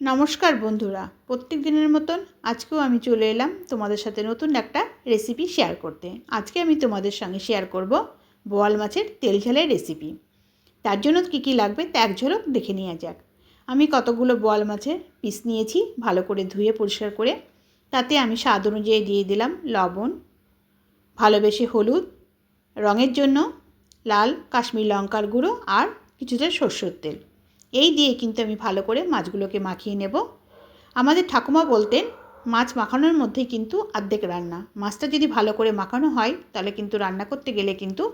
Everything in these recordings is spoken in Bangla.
নমস্কার বন্ধুরা, প্রত্যেক দিনের মতন আজকেও আমি চলে এলাম তোমাদের সাথে নতুন একটা রেসিপি শেয়ার করতে। আজকে আমি তোমাদের সঙ্গে শেয়ার করব বোয়াল মাছের তেল ঝালের রেসিপি তার জন্য কী কী লাগবে তা এক ঝলক দেখে নেওয়া যাক। আমি কতগুলো বোয়াল মাছের পিস নিয়েছি ভালো করে ধুয়ে পরিষ্কার করে। তাতে আমি স্বাদ অনুযায়ী দিয়ে দিলাম লবণ, ভালোবেসে হলুদ, রঙের জন্য লাল কাশ্মীর লঙ্কার গুঁড়ো আর কিছুটা সর্ষের তেল। এই দিয়ে কিন্তু আমি ভালো করে মাছগুলোকে মাখিয়ে নেব। আমাদের ঠাকুমা বলতেন, মাছ মাখানোর মধ্যেই কিন্তু অর্ধেক রান্না। মাছটা যদি ভালো করে মাখানো হয়, তাহলে কিন্তু রান্না করতে গেলে কিন্তু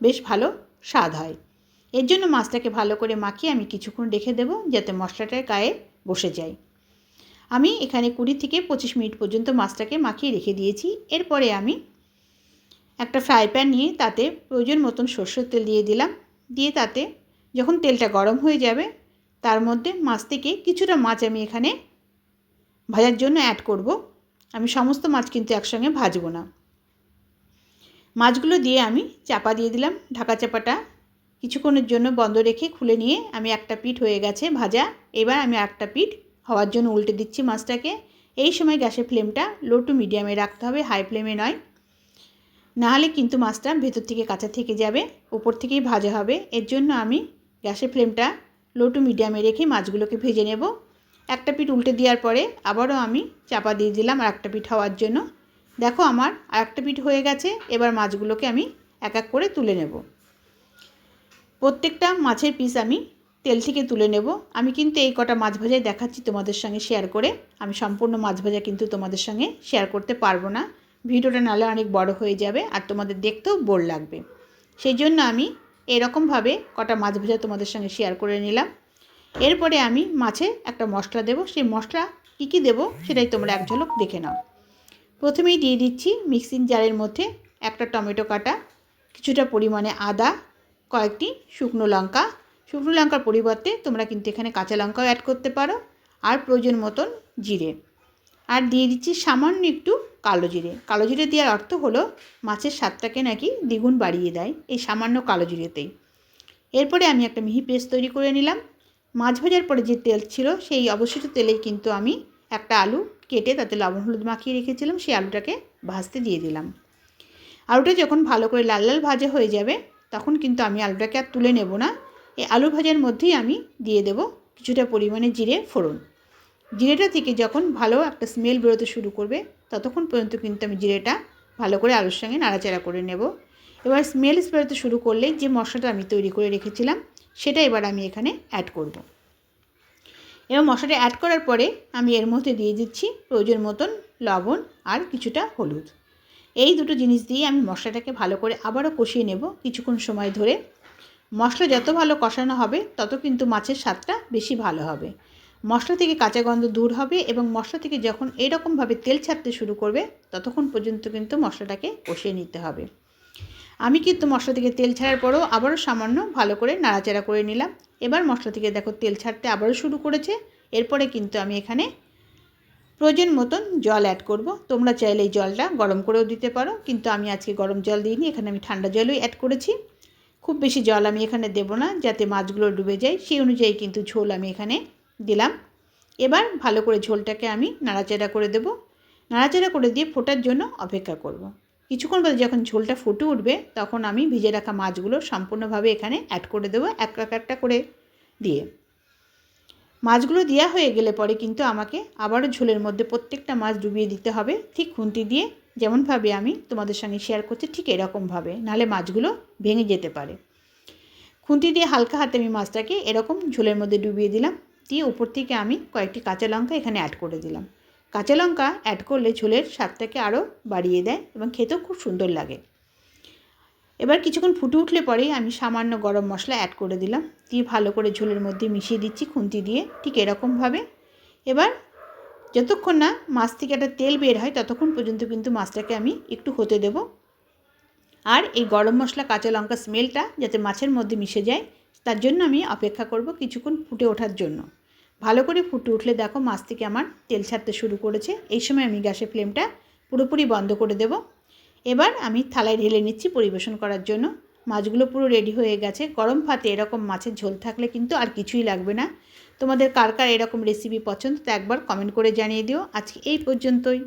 বেশ ভালো স্বাদ হয়। এর জন্য মাছটাকে ভালো করে মাখিয়ে আমি কিছুক্ষণ রেখে দেবো, যাতে মশলাটার গায়ে বসে যায়। আমি এখানে কুড়ি থেকে পঁচিশ মিনিট পর্যন্ত মাছটাকে মাখিয়ে রেখে দিয়েছি। এরপরে আমি একটা ফ্রাই প্যান নিয়ে তাতে প্রয়োজন মতন সর্ষের তেল দিয়ে দিলাম। দিয়ে তাতে যখন তেলটা গরম হয়ে যাবে তার মধ্যে মাছ থেকে কিছুটা মাছ আমি এখানে ভাজার জন্য অ্যাড করব। আমি সমস্ত মাছ কিন্তু একসঙ্গে ভাজবো না। মাছগুলো দিয়ে আমি চাপা দিয়ে দিলাম। ঢাকা চাপাটা কিছুক্ষণের জন্য বন্ধ রেখে খুলে নিয়ে আমি একটা পিঠ হয়ে গেছে ভাজা। এবার আমি একটা পিঠ হওয়ার জন্য উল্টে দিচ্ছি মাছটাকে। এই সময় গ্যাসের ফ্লেমটা লো টু মিডিয়ামে রাখতে হবে হাই ফ্লেমে নয়। নাহলে কিন্তু মাছটা ভেতর থেকে কাঁচা থেকে যাবে, উপর থেকেই ভাজা হবে। এর জন্য আমি গ্যাসের ফ্লেমটা লো টু মিডিয়ামে রেখে মাছগুলোকে ভেজে নেব। একটা পিঠ উল্টে দেওয়ার পরে আবারও আমি চাপা দিয়ে দিলাম আর একটা পিঠ হওয়ার জন্য। দেখো আমার আর একটা পিঠ হয়ে গেছে, এবার মাছগুলোকে আমি এক এক করে তুলে নেব। প্রত্যেকটা মাছের পিস আমি তেল থেকে তুলে নেব। আমি কিন্তু এই কটা মাছ ভাজাই দেখাচ্ছি তোমাদের সঙ্গে শেয়ার করে। আমি সম্পূর্ণ মাছ ভাজা কিন্তু তোমাদের সঙ্গে শেয়ার করতে পারব না। ভিডিওটা নালে অনেক বড় হয়ে যাবে আর তোমাদের দেখতেও বোর লাগবে। সেই জন্য আমি এরকমভাবে কটা মাছ ভাজা তোমাদের সঙ্গে শেয়ার করে নিলাম। এরপরে আমি মাছে একটা মশলা দেব। সেই মশলা কী কী দেবো সেটাই তোমরা এক ঝলক দেখে নাও। প্রথমেই দিয়ে দিচ্ছি মিক্সিং জারের মধ্যে একটা টমেটো কাটা, কিছুটা পরিমাণে আদা, কয়েকটি শুকনো লঙ্কা। শুকনো লঙ্কার পরিবর্তে তোমরা কিন্তু এখানে কাঁচা লঙ্কাও অ্যাড করতে পারো। আর প্রয়োজন মতন জিরে। আর দিয়ে দিচ্ছি সামান্য একটু কালো জিরে। কালো জিরে দেওয়ার অর্থ হলো মাছের স্বাদটাকে নাকি দ্বিগুণ বাড়িয়ে দেয় এই সামান্য কালো জিরেতেই। এরপরে আমি একটা মিহি পেস্ট তৈরি করে নিলাম। মাছ ভাজার পরে যে তেল ছিল সেই অবশিষ্ট তেলেই কিন্তু আমি একটা আলু কেটে তাতে লবণ, হলুদ মাখিয়ে রেখেছিলাম, সেই আলুটাকে ভাজতে দিয়ে দিলাম। আলুটা যখন ভালো করে লাল লাল ভাজা হয়ে যাবে, তখন কিন্তু আমি আলুটাকে আর তুলে নেব না। এই আলু ভাজার মধ্যেই আমি দিয়ে দেব কিছুটা পরিমাণে জিরে ফোড়ন। জিরেটা থেকে যখন ভালো একটা স্মেল বেরোতে শুরু করবে ততক্ষণ পর্যন্ত কিন্তু আমি জিরেটা ভালো করে আলুর সঙ্গে নাড়াচাড়া করে নেব। এবার স্মেল বেরোতে শুরু করলে যে মশলাটা আমি তৈরি করে রেখেছিলাম, সেটা এবার আমি এখানে অ্যাড করব। এবার মশলাটা অ্যাড করার পরে আমি এর মধ্যে দিয়ে দিচ্ছি প্রয়োজন মতন লবণ আর কিছুটা হলুদ। এই দুটো জিনিস দিয়ে আমি মশলাটাকে ভালো করে আবারও কষিয়ে নেব কিছুক্ষণ সময় ধরে। মশলা যত ভালো কষানো হবে, তত কিন্তু মাছের স্বাদটা বেশি ভালো হবে। মশলা থেকে কাঁচা গন্ধ দূর হবে এবং মশলা থেকে যখন এরকমভাবে তেল ছাড়তে শুরু করবে, ততক্ষণ পর্যন্ত কিন্তু মশলাটাকে কষিয়ে নিতে হবে। আমি কিন্তু মশলা থেকে তেল ছাড়ার পরও আবারও সামান্য ভালো করে নাড়াচাড়া করে নিলাম। এবার মশলা থেকে দেখো তেল ছাড়তে আবারও শুরু করেছে। এরপরে কিন্তু আমি এখানে প্রয়োজন মতন জল অ্যাড করব। তোমরা চাইলে এই জলটা গরম করেও দিতে পারো, কিন্তু আমি আজকে গরম জল দিইনি, এখানে আমি ঠান্ডা জলই অ্যাড করেছি। খুব বেশি জল আমি এখানে দেবো না, যাতে মাছগুলো ডুবে যায়। সেই অনুযায়ী কিন্তু ঝোল আমি এখানে দিলাম। এবার ভালো করে ঝোলটাকে আমি নাড়াচাড়া করে দেব। নাড়াচাড়া করে দিয়ে ফোটার জন্য অপেক্ষা করব। কিছুক্ষণ বাদে যখন ঝোলটা ফুটে উঠবে, তখন আমি ভিজে রাখা মাছগুলো সম্পূর্ণভাবে এখানে অ্যাড করে দেবো এক এক একটা করে দিয়ে। মাছগুলো দেওয়া হয়ে গেলে পরে কিন্তু আমাকে আবারও ঝোলের মধ্যে প্রত্যেকটা মাছ ডুবিয়ে দিতে হবে। ঠিক খুন্তি দিয়ে যেমনভাবে আমি তোমাদের সঙ্গে শেয়ার করছি, ঠিক এরকমভাবে। নাহলে মাছগুলো ভেঙে যেতে পারে। খুন্তি দিয়ে হালকা হাতে আমি মাছটাকে এরকম ঝোলের মধ্যে ডুবিয়ে দিলাম। দিয়ে উপর থেকে আমি কয়েকটি কাঁচা লঙ্কা এখানে অ্যাড করে দিলাম। কাঁচা লঙ্কা অ্যাড করলে ঝোলের স্বাদটাকে আরও বাড়িয়ে দেয় এবং খেতেও খুব সুন্দর লাগে। এবার কিছুক্ষণ ফুটে উঠলে পরেই আমি সামান্য গরম মশলা অ্যাড করে দিলাম। দিয়ে ভালো করে ঝোলের মধ্যে মিশিয়ে দিচ্ছি খুন্তি দিয়ে, ঠিক এরকমভাবে। এবার যতক্ষণ না মাছ থেকে একটা তেল বের হয় ততক্ষণ পর্যন্ত কিন্তু মাছটাকে আমি একটু হতে দেব। আর এই গরম মশলা কাঁচা লঙ্কা স্মেলটা যাতে মাছের মধ্যে মিশে যায় তার জন্য আমি অপেক্ষা করব কিছুক্ষণ ফুটে ওঠার জন্য। ভালো করে ফুটে উঠলে দেখো মাছ থেকে আমার তেল ছাড়তে শুরু করেছে। এই সময় আমি গ্যাসের ফ্লেমটা পুরোপুরি বন্ধ করে দেব। এবার আমি থালায় ঢেলে নিচ্ছি পরিবেশন করার জন্য। মাছগুলো পুরো রেডি হয়ে গেছে। গরম ভাতে এরকম মাছের ঝোল থাকলে কিন্তু আর কিছুই লাগবে না। তোমাদের কার কার এরকম রেসিপি পছন্দ তা একবার কমেন্ট করে জানিয়ে দিও। আজকে এই পর্যন্তই।